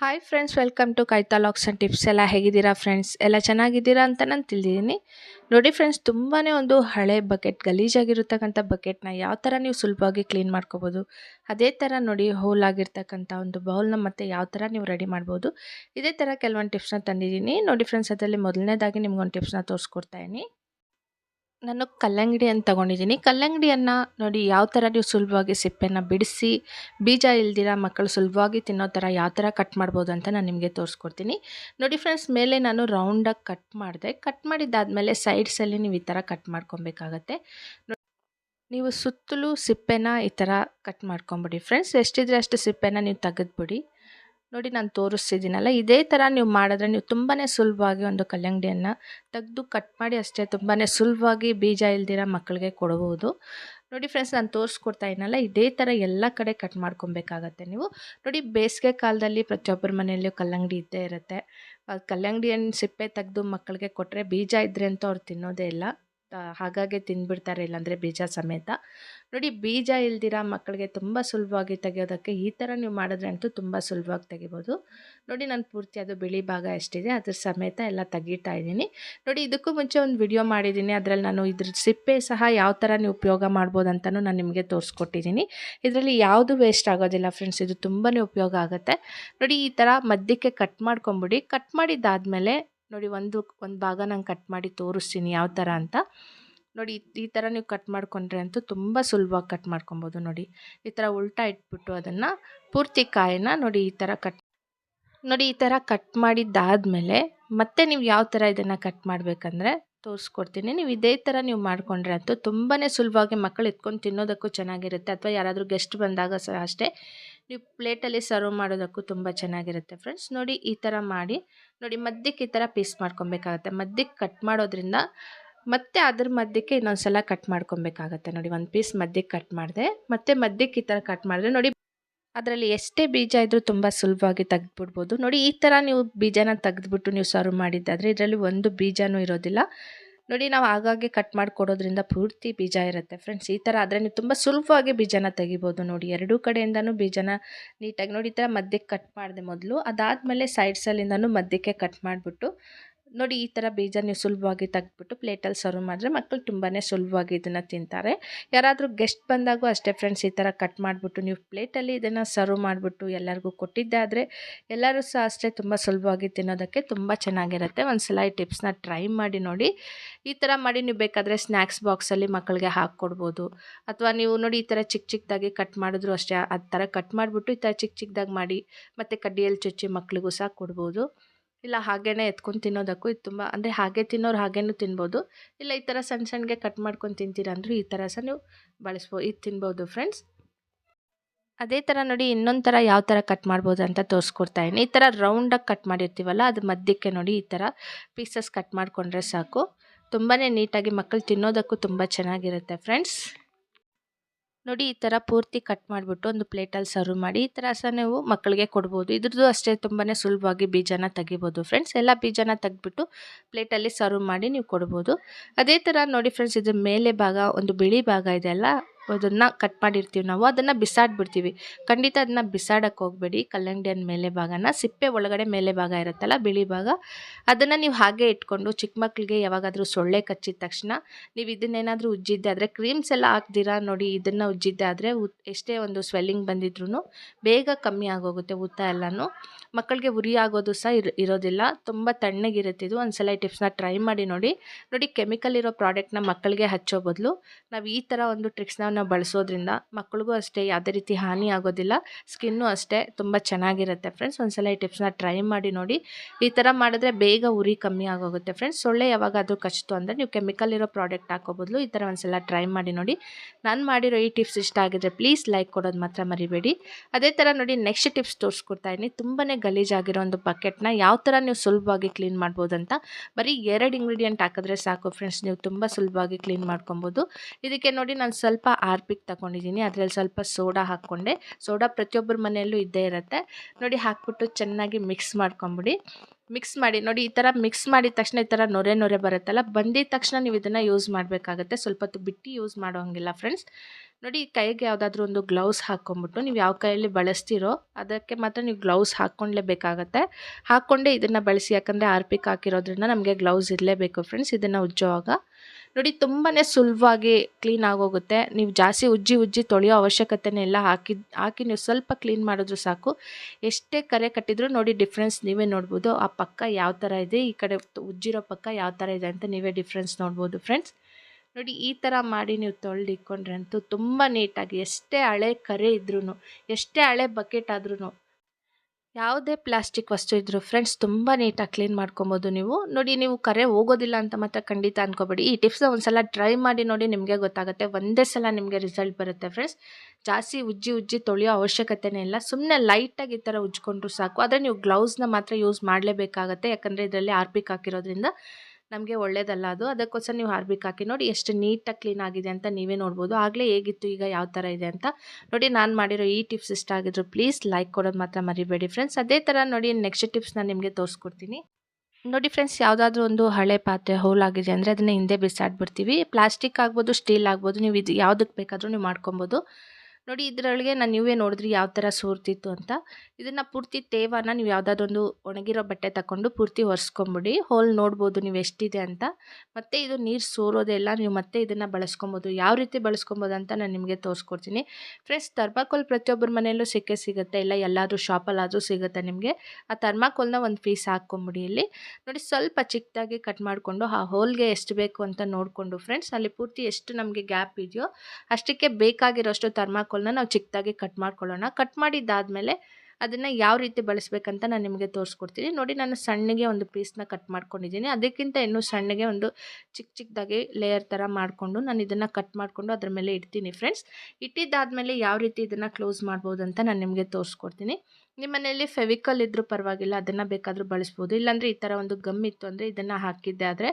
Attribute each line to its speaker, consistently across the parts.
Speaker 1: Hi friends welcome to ಕೈತಾ ಲಾಕ್ಸ್ and tips ಎಲ್ಲ ಹೇಗಿದ್ದೀರಾ ಫ್ರೆಂಡ್ಸ್ ಎಲ್ಲ ಚೆನ್ನಾಗಿದ್ದೀರಾ ಅಂತ ನಾನು ತಿಳಿದಿದ್ದೀನಿ. ನೋಡಿ ಫ್ರೆಂಡ್ಸ್ ತುಂಬಾ ಒಂದು ಹಳೆ ಬಕೆಟ್ ಗಲೀಜಾಗಿರ್ತಕ್ಕಂಥ ಬಕೆಟ್ನ ಯಾವ ಥರ ನೀವು ಸುಲಭವಾಗಿ ಕ್ಲೀನ್ ಮಾಡ್ಕೋಬೋದು? ಅದೇ ಥರ ನೋಡಿ ಹೋಲ್ ಆಗಿರ್ತಕ್ಕಂಥ ಒಂದು ಬೌಲ್ನ ಮತ್ತೆ ಯಾವ ಥರ ನೀವು ರೆಡಿ ಮಾಡ್ಬೋದು? ಇದೇ ಥರ ಕೆಲವೊಂದು ಟಿಪ್ಸ್ನ ತಂದಿದ್ದೀನಿ. ನೋಡಿ ಫ್ರೆಂಡ್ಸ್ ಅದರಲ್ಲಿ ಮೊದಲನೇದಾಗಿ ನಿಮ್ಗೊಂದು ಟಿಪ್ಸ್ನ ತೋರಿಸ್ಕೊಡ್ತಾ ಇದ್ದೀನಿ. ನಾನು ಕಲ್ಲಂಗಡಿ ಅಂತ ತೊಗೊಂಡಿದ್ದೀನಿ. ಕಲ್ಲಂಗಡಿಯನ್ನು ನೋಡಿ ಯಾವ ಥರ ನೀವು ಸುಲಭವಾಗಿ ಸಿಪ್ಪೆನ ಬಿಡಿಸಿ, ಬೀಜ ಇಲ್ದಿರ ಮಕ್ಕಳು ಸುಲಭವಾಗಿ ತಿನ್ನೋ ಥರ ಯಾವ ಥರ ಕಟ್ ಮಾಡ್ಬೋದು ಅಂತ ನಾನು ನಿಮಗೆ ತೋರಿಸ್ಕೊಡ್ತೀನಿ. ನೋಡಿ ಫ್ರೆಂಡ್ಸ್ ಮೇಲೆ ನಾನು ರೌಂಡಾಗಿ ಕಟ್ ಮಾಡಿದೆ. ಕಟ್ ಮಾಡಿದ್ದಾದಮೇಲೆ ಸೈಡ್ಸಲ್ಲಿ ನೀವು ಈ ಥರ ಕಟ್ ಮಾಡ್ಕೊಬೇಕಾಗತ್ತೆ. ನೀವು ಸುತ್ತಲೂ ಸಿಪ್ಪೆನ ಈ ಥರ ಕಟ್ ಮಾಡ್ಕೊಂಬಿಡಿ. ಫ್ರೆಂಡ್ಸ್ ಎಷ್ಟಿದ್ರೆ ಅಷ್ಟು ಸಿಪ್ಪೆನ ನೀವು ತೆಗೆದ್ಬಿಡಿ. ನೋಡಿ ನಾನು ತೋರಿಸ್ತಿದ್ದೀನಲ್ಲ, ಇದೇ ಥರ ನೀವು ಮಾಡಿದ್ರೆ ನೀವು ತುಂಬಾ ಸುಲಭವಾಗಿ ಒಂದು ಕಲ್ಲಂಗಡಿಯನ್ನು ತೆಗೆದು ಕಟ್ ಮಾಡಿ ಅಷ್ಟೇ ತುಂಬಾ ಸುಲಭವಾಗಿ ಬೀಜ ಇಲ್ದಿರ ಮಕ್ಕಳಿಗೆ ಕೊಡಬಹುದು ನೋಡಿ ಫ್ರೆಂಡ್ಸ್ ನಾನು ತೋರಿಸ್ಕೊಡ್ತಾ ಇದ್ದೀನಲ್ಲ ಇದೇ ಥರ ಎಲ್ಲ ಕಡೆ ಕಟ್ ಮಾಡ್ಕೊಬೇಕಾಗತ್ತೆ ನೀವು. ನೋಡಿ ಬೇಸಿಗೆ ಕಾಲದಲ್ಲಿ ಪ್ರತಿಯೊಬ್ಬರ ಮನೆಯಲ್ಲೂ ಕಲ್ಲಂಗಡಿ ಇದ್ದೇ ಇರುತ್ತೆ. ಕಲ್ಲಂಗಡಿಯನ್ನು ಸಿಪ್ಪೆ ತೆಗೆದು ಮಕ್ಕಳಿಗೆ ಕೊಟ್ಟರೆ ಬೀಜ ಇದ್ರೆ ಅಂತ ಅವ್ರು ತಿನ್ನೋದೇ ಇಲ್ಲ. ಹಾಗಾಗಿ ತಿಂದ್ಬಿಡ್ತಾರೆ ಇಲ್ಲಾಂದರೆ ಬೀಜ ಸಮೇತ. ನೋಡಿ, ಬೀಜ ಇಲ್ದಿರ ಮಕ್ಕಳಿಗೆ ತುಂಬ ಸುಲಭವಾಗಿ ತೆಗೆಯೋದಕ್ಕೆ ಈ ಥರ ನೀವು ಮಾಡಿದ್ರೆ ಅಂತೂ ತುಂಬ ಸುಲಭವಾಗಿ ತೆಗಿಬೋದು. ನೋಡಿ, ನಾನು ಪೂರ್ತಿ ಅದು ಬಿಳಿ ಭಾಗ ಎಷ್ಟಿದೆ, ಅದ್ರ ಸಮೇತ ಎಲ್ಲ ತೆಗಿತಾ ಇದ್ದೀನಿ. ನೋಡಿ, ಇದಕ್ಕೂ ಮುಂಚೆ ಒಂದು ವಿಡಿಯೋ ಮಾಡಿದ್ದೀನಿ, ಅದರಲ್ಲಿ ನಾನು ಇದ್ರ ಸಿಪ್ಪೆ ಸಹ ಯಾವ ಥರ ನೀವು ಉಪಯೋಗ ಮಾಡ್ಬೋದು ಅಂತಲೂ ನಾನು ನಿಮಗೆ ತೋರಿಸ್ಕೊಟ್ಟಿದ್ದೀನಿ. ಇದರಲ್ಲಿ ಯಾವುದು ವೇಸ್ಟ್ ಆಗೋದಿಲ್ಲ ಫ್ರೆಂಡ್ಸ್ ಇದು ತುಂಬಾ ಉಪಯೋಗ ಆಗುತ್ತೆ. ನೋಡಿ, ಈ ಥರ ಮಧ್ಯಕ್ಕೆ ಕಟ್ ಮಾಡ್ಕೊಂಬಿಡಿ. ಕಟ್ ಮಾಡಿದ್ದಾದಮೇಲೆ ನೋಡಿ ಒಂದು ಒಂದು ಭಾಗ ನಾನು ಕಟ್ ಮಾಡಿ ತೋರಿಸ್ತೀನಿ ಯಾವ ಥರ ಅಂತ. ನೋಡಿ ಈ ಥರ ನೀವು ಕಟ್ ಮಾಡ್ಕೊಂಡ್ರೆ ಅಂತೂ ತುಂಬ ಸುಲಭವಾಗಿ ಕಟ್ ಮಾಡ್ಕೊಬೋದು ನೋಡಿ. ಈ ಥರ ಉಲ್ಟಾ ಇಟ್ಬಿಟ್ಟು ಅದನ್ನು ಪೂರ್ತಿ ಕಾಯಿನ ನೋಡಿ ಈ ಥರ ಕಟ್ ನೋಡಿ ಈ ಥರ ಕಟ್ ಮಾಡಿದ್ದಾದಮೇಲೆ ಮತ್ತೆ ನೀವು ಯಾವ ಥರ ಇದನ್ನು ಕಟ್ ಮಾಡಬೇಕಂದ್ರೆ ತೋರಿಸ್ಕೊಡ್ತೀನಿ. ನೀವು ಇದೇ ಥರ ನೀವು ಮಾಡಿಕೊಂಡ್ರೆ ಅಂತೂ ತುಂಬಾ ಸುಲಭವಾಗಿ ಮಕ್ಕಳು ಎತ್ಕೊಂಡು ತಿನ್ನೋದಕ್ಕೂ ಚೆನ್ನಾಗಿರುತ್ತೆ. ಅಥವಾ ಯಾರಾದರೂ ಗೆಸ್ಟ್ ಬಂದಾಗ ಸಹ ಅಷ್ಟೇ. ನೀವು ಪ್ಲೇಟಲ್ಲಿ ಸರ್ವ್ ಮಾಡೋದಕ್ಕೂ ತುಂಬ ಚೆನ್ನಾಗಿರುತ್ತೆ ಫ್ರೆಂಡ್ಸ್. ನೋಡಿ ಈ ಥರ ಮಾಡಿ, ನೋಡಿ ಮಧ್ಯಕ್ಕೆ ಈ ಥರ ಪೀಸ್ ಮಾಡ್ಕೊಬೇಕಾಗತ್ತೆ. ಮಧ್ಯಕ್ಕೆ ಕಟ್ ಮಾಡೋದ್ರಿಂದ ಮತ್ತೆ ಅದ್ರ ಮಧ್ಯಕ್ಕೆ ಇನ್ನೊಂದು ಸಲ ಕಟ್ ಮಾಡ್ಕೊಬೇಕಾಗತ್ತೆ. ನೋಡಿ ಒಂದು ಪೀಸ್ ಮಧ್ಯಕ್ಕೆ ಕಟ್ ಮಾಡಿದೆ. ಮತ್ತೆ ಮಧ್ಯಕ್ಕೆ ಈ ಥರ ಕಟ್ ಮಾಡಿದ್ರೆ ನೋಡಿ ಅದರಲ್ಲಿ ಎಷ್ಟೇ ಬೀಜ ಇದ್ದರೂ ತುಂಬ ಸುಲಭವಾಗಿ ತೆಗೆದ್ಬಿಡ್ಬೋದು. ನೋಡಿ ಈ ಥರ ನೀವು ಬೀಜನ ತೆಗೆದ್ಬಿಟ್ಟು ನೀವು ಸರ್ವ್ ಮಾಡಿದ್ದಾದರೆ ಇದರಲ್ಲಿ ಒಂದು ಬೀಜನೂ ಇರೋದಿಲ್ಲ. ನೋಡಿ, ನಾವು ಆಗಾಗ್ಗೆ ಕಟ್ ಮಾಡಿ ಕೊಡೋದ್ರಿಂದ ಪೂರ್ತಿ ಬೀಜ ಇರುತ್ತೆ ಫ್ರೆಂಡ್ಸ್ ಈ ಥರ ಆದರೆ ನೀವು ತುಂಬ ಸುಲಭವಾಗಿ ಬೀಜನ ತೆಗಿಬೋದು ನೋಡಿ. ಎರಡೂ ಕಡೆಯಿಂದನೂ ಬೀಜನ ನೀಟಾಗಿ ನೋಡಿ, ಈ ಥರ ಮಧ್ಯಕ್ಕೆ ಕಟ್ ಮಾಡಿದೆ ಮೊದಲು. ಅದಾದಮೇಲೆ ಸೈಡ್ಸಲ್ಲಿಂದನೂ ಮಧ್ಯಕ್ಕೆ ಕಟ್ ಮಾಡಿಬಿಟ್ಟು ನೋಡಿ, ಈ ಥರ ಬೀಜ ನೀವು ಸುಲಭವಾಗಿ ತೆಗೆದ್ಬಿಟ್ಟು ಪ್ಲೇಟಲ್ಲಿ ಸರ್ವ್ ಮಾಡಿದ್ರೆ ಮಕ್ಕಳು ತುಂಬಾ ಸುಲಭವಾಗಿ ಇದನ್ನು ತಿಂತಾರೆ. ಯಾರಾದರೂ ಗೆಸ್ಟ್ ಬಂದಾಗೂ ಅಷ್ಟೇ ಫ್ರೆಂಡ್ಸ್ ಈ ಥರ ಕಟ್ ಮಾಡಿಬಿಟ್ಟು ನೀವು ಪ್ಲೇಟಲ್ಲಿ ಇದನ್ನು ಸರ್ವ್ ಮಾಡಿಬಿಟ್ಟು ಎಲ್ಲರಿಗೂ ಕೊಟ್ಟಿದ್ದಾದರೆ ಎಲ್ಲರೂ ಸಹ ಅಷ್ಟೇ ತುಂಬ ಸುಲಭವಾಗಿ ತಿನ್ನೋದಕ್ಕೆ ತುಂಬ ಚೆನ್ನಾಗಿರುತ್ತೆ. ಒಂದು ಸಲ ಈ ಟಿಪ್ಸ್ನ ಟ್ರೈ ಮಾಡಿ ನೋಡಿ. ಈ ಥರ ಮಾಡಿ ನೀವು ಬೇಕಾದರೆ ಸ್ನ್ಯಾಕ್ಸ್ ಬಾಕ್ಸಲ್ಲಿ ಮಕ್ಕಳಿಗೆ ಹಾಕ್ಕೊಡ್ಬೋದು ಅಥವಾ ನೀವು ನೋಡಿ, ಈ ಥರ ಚಿಕ್ಕ ಚಿಕ್ಕದಾಗಿ ಕಟ್ ಮಾಡಿದ್ರು ಅಷ್ಟೇ, ಆ ಥರ ಕಟ್ ಮಾಡಿಬಿಟ್ಟು ಈ ಥರ ಚಿಕ್ಕ ಚಿಕ್ಕದಾಗಿ ಮಾಡಿ ಮತ್ತು ಕಡ್ಡಿಯಲ್ಲಿ ಚುಚ್ಚಿ ಮಕ್ಕಳಿಗೂ ಸಹ ಕೊಡ್ಬೋದು. ಇಲ್ಲ ಹಾಗೇ ಎತ್ಕೊಂಡು ತಿನ್ನೋದಕ್ಕೂ ಇದು ತುಂಬ, ಅಂದರೆ ಹಾಗೆ ತಿನ್ನೋರು ಹಾಗೇನೂ ತಿನ್ಬೋದು. ಇಲ್ಲ ಈ ಥರ ಸಣ್ಣ ಸಣ್ಣಗೆ ಕಟ್ ಮಾಡ್ಕೊಂಡು ತಿಂತೀರ ಅಂದರೂ ಈ ಥರ ಸಹ ನೀವು ಬಳಸ್ಬೋದು ಇದು ತಿನ್ಬೋದು ಫ್ರೆಂಡ್ಸ್ ಅದೇ ಥರ ನೋಡಿ ಇನ್ನೊಂದು ಥರ ಯಾವ ಥರ ಕಟ್ ಮಾಡ್ಬೋದು ಅಂತ ತೋರಿಸ್ಕೊಡ್ತಾ ಇದ್ದೀನಿ. ಈ ಥರ ರೌಂಡಾಗಿ ಕಟ್ ಮಾಡಿರ್ತೀವಲ್ಲ, ಅದು ಮಧ್ಯಕ್ಕೆ ನೋಡಿ ಈ ಥರ ಪೀಸಸ್ ಕಟ್ ಮಾಡಿಕೊಂಡ್ರೆ ಸಾಕು. ತುಂಬಾ ನೀಟಾಗಿ ಮಕ್ಕಳು ತಿನ್ನೋದಕ್ಕೂ ತುಂಬ ಚೆನ್ನಾಗಿರುತ್ತೆ ಫ್ರೆಂಡ್ಸ್ ನೋಡಿ ಈ ಥರ ಪೂರ್ತಿ ಕಟ್ ಮಾಡಿಬಿಟ್ಟು ಒಂದು ಪ್ಲೇಟಲ್ಲಿ ಸರ್ವ್ ಮಾಡಿ, ಈ ಥರ ನೀವು ಮಕ್ಕಳಿಗೆ ಕೊಡ್ಬೋದು. ಇದ್ರದ್ದು ಅಷ್ಟೇ ತುಂಬಾ ಸುಲಭವಾಗಿ ಬೀಜನ ತೆಗಿಬೋದು ಫ್ರೆಂಡ್ಸ್ ಎಲ್ಲ ಬೀಜನ ತೆಗೆದ್ಬಿಟ್ಟು ಪ್ಲೇಟಲ್ಲಿ ಸರ್ವ್ ಮಾಡಿ ನೀವು ಕೊಡ್ಬೋದು. ಅದೇ ಥರ ನೋಡಿ ಫ್ರೆಂಡ್ಸ್ ಇದ್ರ ಮೇಲೆ ಭಾಗ ಒಂದು ಬಿಳಿ ಭಾಗ ಇದೆ ಅಲ್ಲ ಅದನ್ನು ಕಟ್ ಮಾಡಿರ್ತೀವಿ ನಾವು, ಅದನ್ನು ಬಿಸಾಡ್ಬಿಡ್ತೀವಿ. ಖಂಡಿತ ಅದನ್ನ ಬಿಸಾಡಕ್ಕೆ ಹೋಗಬೇಡಿ. ಕಲ್ಲಂಗಡಿ ಹಣ್ಣು ಮೇಲೆ ಭಾಗನ, ಸಿಪ್ಪೆ ಒಳಗಡೆ ಮೇಲೆ ಭಾಗ ಇರುತ್ತಲ್ಲ, ಬಿಳಿ ಭಾಗ, ಅದನ್ನು ನೀವು ಹಾಗೆ ಇಟ್ಕೊಂಡು ಚಿಕ್ಕ ಮಕ್ಕಳಿಗೆ ಯಾವಾಗಾದರೂ ಸೊಳ್ಳೆ ಕಚ್ಚಿದ ತಕ್ಷಣ, ನೀವು ಇದನ್ನೇನಾದರೂ ಉಜ್ಜಿದ್ದೆ ಆದರೆ ಕ್ರೀಮ್ಸ್ ಎಲ್ಲ ಹಾಕ್ದಿರಾ ನೋಡಿ ಇದನ್ನು ಉಜ್ಜಿದ್ದೆ ಆದರೆ ಎಷ್ಟೇ ಒಂದು ಸ್ವೆಲ್ಲಿಂಗ್ ಬಂದಿದ್ರೂ ಬೇಗ ಕಮ್ಮಿ ಆಗೋಗುತ್ತೆ ಊತ ಎಲ್ಲನೂ. ಮಕ್ಕಳಿಗೆ ಉರಿ ಆಗೋದು ಸಹ ಇರ್, ಇರೋದಿಲ್ಲ. ತುಂಬ ತಣ್ಣಗಿರುತ್ತೆ ಇದು. ಒಂದ್ಸಲ ಈ ಟಿಪ್ಸ್ನ ಟ್ರೈ ಮಾಡಿ ನೋಡಿ. ನೋಡಿ ಕೆಮಿಕಲ್ ಇರೋ ಪ್ರಾಡಕ್ಟ್ನ ಮಕ್ಕಳಿಗೆ ಹಚ್ಚೋ ಬದಲು, ನಾವು ಈ ಥರ ಒಂದು ಟ್ರಿಕ್ಸ್ನ ನಾವು ಬಳಸೋದ್ರಿಂದ ಮಕ್ಕಳಿಗೂ ಅಷ್ಟೇ ಯಾವುದೇ ರೀತಿ ಹಾನಿ ಆಗೋದಿಲ್ಲ. ಸ್ಕಿನ್ನು ಅಷ್ಟೇ ತುಂಬ ಚೆನ್ನಾಗಿರುತ್ತೆ ಫ್ರೆಂಡ್ಸ್. ಒಂದ್ಸಲ ಈ ಟಿಪ್ಸ್ನ ಟ್ರೈ ಮಾಡಿ ನೋಡಿ. ಈ ಥರ ಮಾಡಿದ್ರೆ ಬೇಗ ಉರಿ ಕಮ್ಮಿ ಆಗೋಗುತ್ತೆ ಫ್ರೆಂಡ್ಸ್. ಸೊಳ್ಳೆ ಯಾವಾಗಾದರೂ ಕಚ್ಚಿತು ಅಂದರೆ ನೀವು ಕೆಮಿಕಲ್ ಇರೋ ಪ್ರಾಡಕ್ಟ್ ಹಾಕೋ ಬದಲು ಈ ಥರ ಒಂದ್ಸಲ ಟ್ರೈ ಮಾಡಿ ನೋಡಿ. ನಾನು ಮಾಡಿರೋ ಈ ಟಿಪ್ಸ್ ಇಷ್ಟ ಆಗಿದ್ರೆ ಪ್ಲೀಸ್ ಲೈಕ್ ಕೊಡೋದು ಮಾತ್ರ ಮರಿಬೇಡಿ. ಅದೇ ಥರ ನೋಡಿ ನೆಕ್ಸ್ಟ್ ಟಿಪ್ಸ್ ತೋರಿಸ್ಕೊಡ್ತಾ ಇದ್ದೀನಿ. ತುಂಬಾ ಗಲೀಜಾಗಿರೋ ಒಂದು ಬಕೆಟ್ನ ಯಾವ ಥರ ನೀವು ಸುಲಭವಾಗಿ ಕ್ಲೀನ್ ಮಾಡ್ಬೋದಂತ ಬರೀ ಎರಡು ಇಂಗ್ರೀಡಿಯೆಂಟ್ ಹಾಕಿದ್ರೆ ಸಾಕು ಫ್ರೆಂಡ್ಸ್. ನೀವು ತುಂಬ ಸುಲಭವಾಗಿ ಕ್ಲೀನ್ ಮಾಡ್ಕೊಬೋದು. ಇದಕ್ಕೆ ನೋಡಿ ನಾನು ಸ್ವಲ್ಪ ಆರ್ಪಿಕ್ ತಗೊಂಡಿದ್ದೀನಿ. ಅದರಲ್ಲಿ ಸ್ವಲ್ಪ ಸೋಡಾ ಹಾಕ್ಕೊಂಡೆ. ಸೋಡಾ ಪ್ರತಿಯೊಬ್ಬರ ಮನೆಯಲ್ಲೂ ಇದ್ದೇ ಇರುತ್ತೆ. ನೋಡಿ ಹಾಕ್ಬಿಟ್ಟು ಚೆನ್ನಾಗಿ ಮಿಕ್ಸ್ ಮಾಡ್ಕೊಂಬಿಡಿ. ಮಿಕ್ಸ್ ಮಾಡಿ, ನೋಡಿ ಈ ಥರ ಮಿಕ್ಸ್ ಮಾಡಿದ ತಕ್ಷಣ ಈ ಥರ ನೊರೆ ನೊರೆ ಬರುತ್ತಲ್ಲ, ಬಂದಿದ ತಕ್ಷಣ ನೀವು ಇದನ್ನು ಯೂಸ್ ಮಾಡಬೇಕಾಗತ್ತೆ. ಸ್ವಲ್ಪ ಹೊತ್ತು ಬಿಟ್ಟು ಯೂಸ್ ಮಾಡೋ ಹಂಗಿಲ್ಲ ಫ್ರೆಂಡ್ಸ್ ನೋಡಿ ಕೈಗೆ ಯಾವುದಾದ್ರೂ ಒಂದು ಗ್ಲೌಸ್ ಹಾಕ್ಕೊಂಬಿಟ್ಟು, ನೀವು ಯಾವ ಕೈಯಲ್ಲಿ ಬಳಸ್ತೀರೋ ಅದಕ್ಕೆ ಮಾತ್ರ ನೀವು ಗ್ಲೌಸ್ ಹಾಕ್ಕೊಳ್ಳೇಬೇಕಾಗತ್ತೆ ಹಾಕ್ಕೊಂಡೇ ಇದನ್ನು ಬಳಸಿ, ಯಾಕಂದರೆ ಆರ್ಪಿಕ್ ಹಾಕಿರೋದ್ರಿಂದ ನಮಗೆ ಗ್ಲೌಸ್ ಇರಲೇಬೇಕು ಫ್ರೆಂಡ್ಸ್ ಇದನ್ನು ಉಜ್ಜುವಾಗ. ನೋಡಿ ತುಂಬಾ ಸುಲಭವಾಗಿ ಕ್ಲೀನ್ ಆಗೋಗುತ್ತೆ. ನೀವು ಜಾಸ್ತಿ ಉಜ್ಜಿ ಉಜ್ಜಿ ತೊಳೆಯೋ ಅವಶ್ಯಕತೆನೇ ಇಲ್ಲ. ಹಾಕಿ ಹಾಕಿ ನೀವು ಸ್ವಲ್ಪ ಕ್ಲೀನ್ ಮಾಡಿದ್ರು ಸಾಕು. ಎಷ್ಟೇ ಕರೆ ಕಟ್ಟಿದ್ರು ನೋಡಿ ಡಿಫ್ರೆನ್ಸ್ ನೀವೇ ನೋಡ್ಬೋದು. ಆ ಪಕ್ಕ ಯಾವ ಥರ ಇದೆ? ಈ ಕಡೆ ಉಜ್ಜಿರೋ ಪಕ್ಕ ಯಾವ ಥರ ಇದೆ ಅಂತ ನೀವೇ ಡಿಫ್ರೆನ್ಸ್ ನೋಡ್ಬೋದು ಫ್ರೆಂಡ್ಸ್ ನೋಡಿ, ಈ ಥರ ಮಾಡಿ ನೀವು ತೊಳೆದು ಇಟ್ಕೊಂಡ್ರೆ ಅಂತೂ ತುಂಬ ನೀಟಾಗಿ ಎಷ್ಟೇ ಹಳೆ ಕರೆ ಇದ್ರೂ ಎಷ್ಟೇ ಹಳೆ ಬಕೆಟ್ ಆದ್ರೂ ಯಾವುದೇ ಪ್ಲಾಸ್ಟಿಕ್ ವಸ್ತು ಇದ್ದರೂ ಫ್ರೆಂಡ್ಸ್ ತುಂಬ ನೀಟಾಗಿ ಕ್ಲೀನ್ ಮಾಡ್ಕೊಬೋದು ನೀವು. ನೋಡಿ, ನೀವು ಕರೆ ಹೋಗೋದಿಲ್ಲ ಅಂತ ಮಾತ್ರ ಖಂಡಿತ ಅನ್ಕೋಬೇಡಿ. ಈ ಟಿಪ್ಸ್ನ ಒಂದು ಸಲ ಟ್ರೈ ಮಾಡಿ ನೋಡಿ ನಿಮಗೆ ಗೊತ್ತಾಗುತ್ತೆ. ಒಂದೇ ಸಲ ನಿಮಗೆ ರಿಸಲ್ಟ್ ಬರುತ್ತೆ ಫ್ರೆಂಡ್ಸ್ ಜಾಸ್ತಿ ಉಜ್ಜಿ ಉಜ್ಜಿ ತೊಳೆಯೋ ಅವಶ್ಯಕತೆನೇ ಇಲ್ಲ. ಸುಮ್ಮನೆ ಲೈಟಾಗಿ ಈ ಥರ ಉಜ್ಕೊಂಡ್ರು ಸಾಕು. ಆದರೆ ನೀವು ಗ್ಲೌಸ್ನ ಮಾತ್ರ ಯೂಸ್ ಮಾಡಲೇಬೇಕಾಗತ್ತೆ. ಯಾಕಂದರೆ ಇದರಲ್ಲಿ ಆರ್ಪಿಕ್ ಹಾಕಿರೋದ್ರಿಂದ ನಮಗೆ ಒಳ್ಳೇದಲ್ಲ ಅದು. ಅದಕ್ಕೋಸ್ಕರ ನೀವು ಹಾರ್ಬಿಕ್ ಹಾಕಿ ನೋಡಿ ಎಷ್ಟು ನೀಟಾಗಿ ಕ್ಲೀನ್ ಆಗಿದೆ ಅಂತ ನೀವೇ ನೋಡ್ಬೋದು. ಆಗಲೇ ಹೇಗಿತ್ತು ಈಗ ಯಾವ ಥರ ಇದೆ ಅಂತ ನೋಡಿ ನಾನು ಮಾಡಿರೋ ಈ ಟಿಪ್ಸ್ ಇಷ್ಟ ಆಗಿದ್ರು ಪ್ಲೀಸ್ ಲೈಕ್ ಕೊಡೋದು ಮಾತ್ರ ಮರಿಬೇಡಿ ಫ್ರೆಂಡ್ಸ್. ಅದೇ ಥರ ನೋಡಿ ನೆಕ್ಸ್ಟ್ ಟಿಪ್ಸ್ ನಾನು ನಿಮಗೆ ತೋರಿಸ್ಕೊಡ್ತೀನಿ. ನೋಡಿ ಫ್ರೆಂಡ್ಸ್, ಯಾವುದಾದ್ರೂ ಒಂದು ಹಳೆ ಪಾತ್ರೆ ಹೋಲ್ ಆಗಿದೆ ಅಂದರೆ ಅದನ್ನ ಹಿಂದೆ ಬಿಸಾಡ್ಬಿಡ್ತೀವಿ. ಪ್ಲಾಸ್ಟಿಕ್ ಆಗ್ಬೋದು, ಸ್ಟೀಲ್ ಆಗ್ಬೋದು, ನೀವು ಇದು ಯಾವುದಕ್ಕೆ ಬೇಕಾದರೂ ನೀವು ಮಾಡ್ಕೊಬೋದು. ನೋಡಿ ಇದರೊಳಗೆ ನಾನು ನೀವೇ ನೋಡಿದ್ರಿ ಯಾವ ಥರ ಸೋರ್ತಿತ್ತು ಅಂತ. ಇದನ್ನು ಪೂರ್ತಿ ತೇವಾನ ನೀವು ಯಾವುದಾದ್ರೊಂದು ಒಣಗಿರೋ ಬಟ್ಟೆ ತಗೊಂಡು ಪೂರ್ತಿ ಒರೆಸ್ಕೊಂಬಿಡಿ. ಹೋಲ್ ನೋಡ್ಬೋದು ನೀವು ಎಷ್ಟಿದೆ ಅಂತ. ಮತ್ತು ಇದು ನೀರು ಸೋರೋದೆಲ್ಲ ನೀವು ಮತ್ತೆ ಇದನ್ನು ಬಳಸ್ಕೊಬೋದು. ಯಾವ ರೀತಿ ಬಳಸ್ಕೊಬೋದು ಅಂತ ನಾನು ನಿಮಗೆ ತೋರಿಸ್ಕೊಡ್ತೀನಿ. ಫ್ರೆಂಡ್ಸ್, ಥರ್ಮಾಕೋಲ್ ಪ್ರತಿಯೊಬ್ಬರ ಮನೆಯಲ್ಲೂ ಸಿಕ್ಕೇ ಸಿಗುತ್ತೆ, ಇಲ್ಲ ಎಲ್ಲಾದರೂ ಶಾಪಲ್ಲಾದರೂ ಸಿಗುತ್ತೆ ನಿಮಗೆ. ಆ ಥರ್ಮಾಕೋಲ್ನ ಒಂದು ಪೀಸ್ ಹಾಕ್ಕೊಂಬಿಡಿ ಇಲ್ಲಿ. ನೋಡಿ ಸ್ವಲ್ಪ ಚಿಕ್ಕದಾಗಿ ಕಟ್ ಮಾಡಿಕೊಂಡು ಆ ಹೋಲ್ಗೆ ಎಷ್ಟು ಬೇಕು ಅಂತ ನೋಡಿಕೊಂಡು ಫ್ರೆಂಡ್ಸ್, ಅಲ್ಲಿ ಪೂರ್ತಿ ಎಷ್ಟು ನಮಗೆ ಗ್ಯಾಪ್ ಇದೆಯೋ ಅಷ್ಟಕ್ಕೆ ಬೇಕಾಗಿರೋಷ್ಟು ಥರ್ಮಾಕೋಲ್ನ ನಾವು ಚಿಕ್ಕದಾಗಿ ಕಟ್ ಮಾಡ್ಕೊಳ್ಳೋಣ. ಕಟ್ ಮಾಡಿದ್ದಾದಮೇಲೆ ಅದನ್ನು ಯಾವ ರೀತಿ ಬಳಸಬೇಕಂತ ನಾನು ನಿಮಗೆ ತೋರಿಸ್ಕೊಡ್ತೀನಿ. ನೋಡಿ, ನಾನು ಸಣ್ಣಗೆ ಒಂದು ಪೀಸ್ನ ಕಟ್ ಮಾಡ್ಕೊಂಡಿದ್ದೀನಿ. ಅದಕ್ಕಿಂತ ಇನ್ನೂ ಸಣ್ಣಗೆ ಒಂದು ಚಿಕ್ಕ ಚಿಕ್ಕದಾಗಿ ಲೇಯರ್ ಥರ ಮಾಡಿಕೊಂಡು ನಾನು ಇದನ್ನು ಕಟ್ ಮಾಡಿಕೊಂಡು ಅದ್ರ ಮೇಲೆ ಇಡ್ತೀನಿ ಫ್ರೆಂಡ್ಸ್ ಇಟ್ಟಿದ್ದಾದಮೇಲೆ ಯಾವ ರೀತಿ ಇದನ್ನು ಕ್ಲೋಸ್ ಮಾಡ್ಬೋದು ಅಂತ ನಾನು ನಿಮಗೆ ತೋರಿಸ್ಕೊಡ್ತೀನಿ. ನಿಮ್ಮ ಮನೆಯಲ್ಲಿ ಫೆವಿಕಲ್ ಇದ್ದರೂ ಪರವಾಗಿಲ್ಲ, ಅದನ್ನು ಬೇಕಾದರೂ ಬಳಸ್ಬೋದು. ಇಲ್ಲಾಂದರೆ ಈ ಥರ ಒಂದು ಗಮ್ ಇತ್ತು ಅಂದರೆ ಇದನ್ನು ಹಾಕಿದ್ದೆ. ಆದರೆ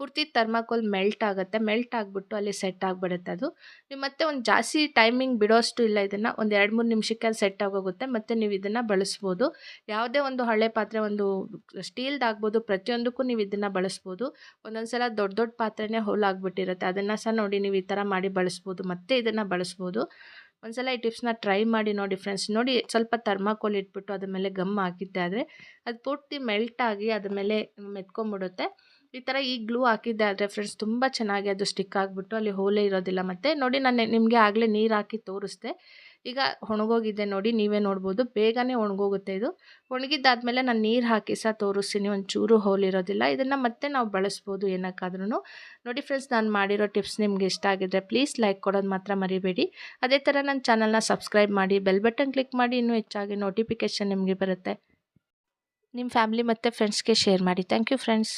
Speaker 1: ಪೂರ್ತಿ ಥರ್ಮಾಕೋಲ್ ಮೆಲ್ಟ್ ಆಗುತ್ತೆ. ಮೆಲ್ಟ್ ಆಗಿಬಿಟ್ಟು ಅಲ್ಲಿ ಸೆಟ್ ಆಗಿಬಿಡುತ್ತೆ ಅದು. ನೀವು ಮತ್ತೆ ಒಂದು ಜಾಸ್ತಿ ಟೈಮಿಂಗ್ ಬಿಡೋಷ್ಟು ಇಲ್ಲ ಇದನ್ನು. ಒಂದು ಎರಡು ಮೂರು ನಿಮಿಷಕ್ಕೆ ಅಲ್ಲಿ ಸೆಟ್ ಆಗೋಗುತ್ತೆ. ಮತ್ತು ನೀವು ಇದನ್ನು ಬಳಸ್ಬೋದು. ಯಾವುದೇ ಒಂದು ಹಳೆ ಪಾತ್ರೆ, ಒಂದು ಸ್ಟೀಲ್ದಾಗ್ಬೋದು ಪ್ರತಿಯೊಂದಕ್ಕೂ ನೀವು ಇದನ್ನು ಬಳಸ್ಬೋದು. ಒಂದೊಂದು ಸಲ ದೊಡ್ಡ ದೊಡ್ಡ ಪಾತ್ರೆನೇ ಹೋಲಾಗ್ಬಿಟ್ಟಿರುತ್ತೆ ಅದನ್ನು ಸಹ ನೋಡಿ ನೀವು ಈ ಥರ ಮಾಡಿ ಬಳಸ್ಬೋದು. ಮತ್ತೆ ಇದನ್ನು ಬಳಸ್ಬೋದು. ಒಂದ್ಸಲ ಈ ಟಿಪ್ಸ್ನ ಟ್ರೈ ಮಾಡಿ ನೋಡಿ ಫ್ರೆಂಡ್ಸ್ ನೋಡಿ ಸ್ವಲ್ಪ ಥರ್ಮಾಕೋಲ್ ಇಟ್ಬಿಟ್ಟು ಅದ್ರ ಮೇಲೆ ಗಮ್ ಹಾಕಿದ್ದೆ ಆದರೆ ಅದು ಪೂರ್ತಿ ಮೆಲ್ಟ್ ಆಗಿ ಅದ್ರ ಮೇಲೆ ಮೆತ್ಕೊಂಬಿಡುತ್ತೆ. ಈ ಥರ ಈ ಗ್ಲೂ ಹಾಕಿದ್ದೆ ಆದರೆ ಫ್ರೆಂಡ್ಸ್ ತುಂಬ ಚೆನ್ನಾಗಿ ಅದು ಸ್ಟಿಕ್ ಆಗಿಬಿಟ್ಟು ಅಲ್ಲಿ ಹೋಲೇ ಇರೋದಿಲ್ಲ. ಮತ್ತು ನೋಡಿ ನಾನು ನಿಮಗೆ ಆಗಲೇ ನೀರು ಹಾಕಿ ತೋರಿಸ್ದೆ. ಈಗ ಒಣಗೋಗಿದೆ ನೋಡಿ, ನೀವೇ ನೋಡ್ಬೋದು. ಬೇಗನೆ ಒಣಗೋಗುತ್ತೆ ಇದು. ಒಣಗಿದ್ದಾದ್ಮೇಲೆ ನಾನು ನೀರು ಹಾಕಿ ಸಹ ತೋರಿಸ್ತೀನಿ. ಒಂಚೂರು ಹೋಲಿರೋದಿಲ್ಲ ಇದನ್ನು ಮತ್ತೆ ನಾವು ಬಳಸ್ಬೋದು ಏನಕ್ಕಾದ್ರೂ ನೋಡಿ ಫ್ರೆಂಡ್ಸ್, ನಾನು ಮಾಡಿರೋ ಟಿಪ್ಸ್ ನಿಮ್ಗೆ ಇಷ್ಟ ಆಗಿದ್ರೆ ಪ್ಲೀಸ್ ಲೈಕ್ ಕೊಡೋದು ಮಾತ್ರ ಮರಿಬೇಡಿ. ಅದೇ ಥರ ನನ್ನ ಚಾನಲ್ನ ಸಬ್ಸ್ಕ್ರೈಬ್ ಮಾಡಿ, ಬೆಲ್ ಬಟನ್ ಕ್ಲಿಕ್ ಮಾಡಿ ಇನ್ನೂ ಹೆಚ್ಚಾಗಿ ನೋಟಿಫಿಕೇಷನ್ ನಿಮಗೆ ಬರುತ್ತೆ. ನಿಮ್ಮ ಫ್ಯಾಮಿಲಿ ಮತ್ತು ಫ್ರೆಂಡ್ಸ್ಗೆ ಶೇರ್ ಮಾಡಿ. Thank you friends.